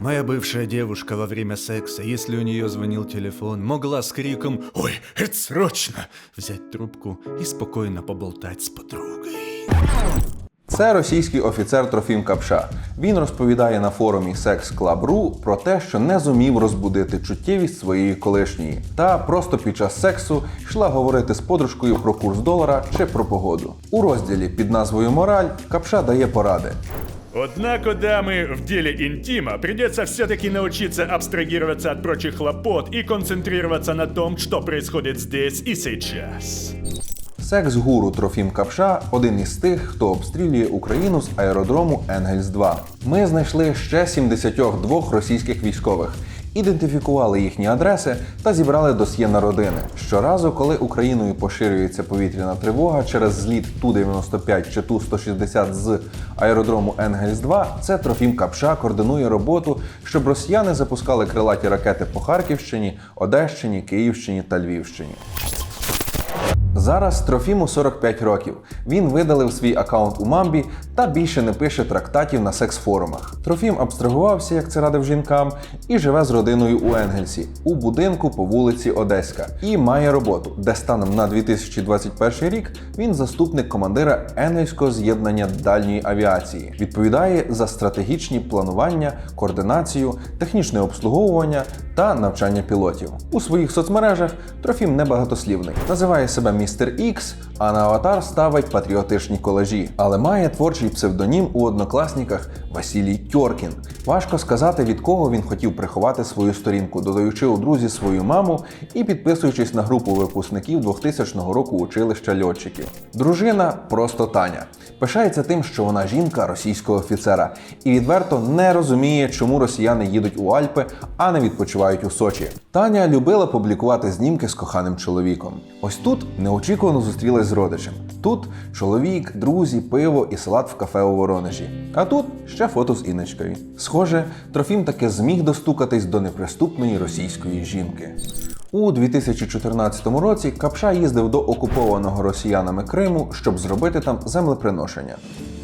Моя бывшая девушка во время секса, если у нее звонил телефон, могла с криком «Ой, это срочно!» взять трубку и спокойно поболтать с подругой. Це російський офіцер Трофім Капша. Він розповідає на форумі Sex Club.ru про те, що не зумів розбудити чуттєвість своєї колишньої, та просто під час сексу йшла говорити з подружкою про курс долара чи про погоду. У розділі під назвою Мораль Капша дає поради. Однако, дамы, в деле интима придется все-таки научиться абстрагироваться от прочих хлопот и концентрироваться на том, что происходит здесь и сейчас. Секс-гуру Трофім Капша один із тих, хто обстрілює Україну з аеродрому Енгельс 2 Ми знайшли ще 72 російських військових, ідентифікували їхні адреси та зібрали досьє на родини. Щоразу, коли Україною поширюється повітряна тривога через зліт Ту-95 чи Ту-160 з аеродрому Енгельс 2 це Трофім Капша координує роботу, щоб росіяни запускали крилаті ракети по Харківщині, Одещині, Київщині та Львівщині. Зараз Трофіму 45 років. Він видалив свій аккаунт у Мамбі та більше не пише трактатів на секс-форумах. Трофім абстрагувався, як це радив жінкам, і живе з родиною у Енгельсі у будинку по вулиці Одеська і має роботу, де станом на 2021 рік він заступник командира Енгельського з'єднання дальньої авіації. Відповідає за стратегічні планування, координацію, технічне обслуговування та навчання пілотів. У своїх соцмережах Трофім небагатослівний, називає себе містер Ікс, а на аватар ставить патріотичні колажі, але має творчий псевдонім у однокласниках Василій Тьоркін. Важко сказати, від кого він хотів приховати свою сторінку, додаючи у друзі свою маму і підписуючись на групу випускників 2000 року училища льотчиків. Дружина просто Таня. Пишається тим, що вона жінка російського офіцера, і відверто не розуміє, чому росіяни їдуть у Альпи, а не відпочивають у Сочі. Таня любила публікувати знімки з коханим чоловіком. Ось тут неочікувано зустрілась з родичем. Тут чоловік, друзі, пиво і салат в кафе у Воронежі. А тут ще фото з Іночкою. Схоже, Трофім таки зміг достукатись до неприступної російської жінки. У 2014 році Капша їздив до окупованого росіянами Криму, щоб зробити там землеприношення.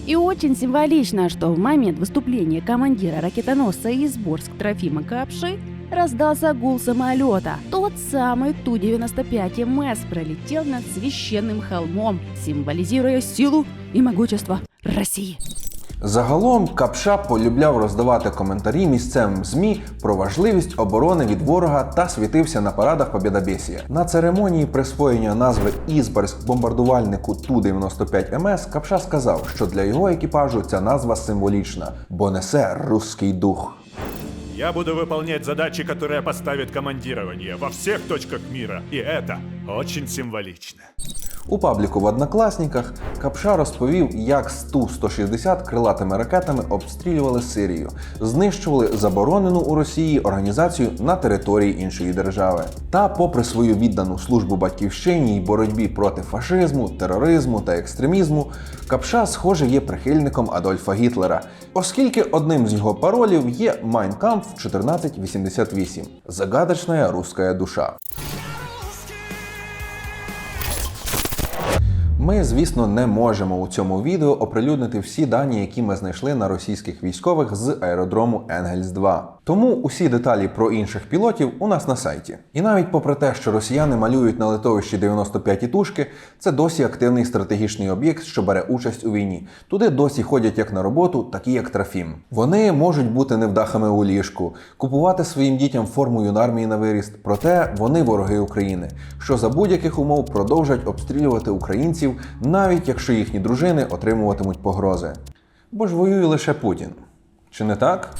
И очень символично, что в момент выступления командира ракетоносца Изборск Трофима Капши раздался гул самолета. Тот самый Ту-95МС пролетел над священным холмом, символизируя силу и могущество России. Загалом Капша полюбляв роздавати коментарі місцевим ЗМІ про важливість оборони від ворога та світився на парадах Побєдобєсія. На церемонії присвоєння назви Ізберськ бомбардувальнику Ту-95МС Капша сказав, що для його екіпажу ця назва символічна, бо несе русський дух. Я буду выполнять задачи, которые поставит командирование во всех точках мира. И это очень символично. У пабліку в Однокласніках Капша розповів, як з Ту-160 крилатими ракетами обстрілювали Сирію, знищували заборонену у Росії організацію на території іншої держави. Та, попри свою віддану службу батьківщині й боротьбі проти фашизму, тероризму та екстремізму, Капша, схоже, є прихильником Адольфа Гітлера, оскільки одним з його паролів є Kampf 1488 Загадочна русская душа. Ми, звісно, не можемо у цьому відео оприлюднити всі дані, які ми знайшли на російських військових з аеродрому Енгельс 2. Тому усі деталі про інших пілотів у нас на сайті. І навіть попри те, що росіяни малюють на литовищі 95 тітушки, це досі активний стратегічний об'єкт, що бере участь у війні. Туди досі ходять як на роботу, так і як трафім. Вони можуть бути невдахами у ліжку, купувати своїм дітям форму юнармії на виріст. Проте вони вороги України, що за будь-яких умов продовжать обстрілювати українців, навіть якщо їхні дружини отримуватимуть погрози. Бо ж воює лише Путін. Чи не так?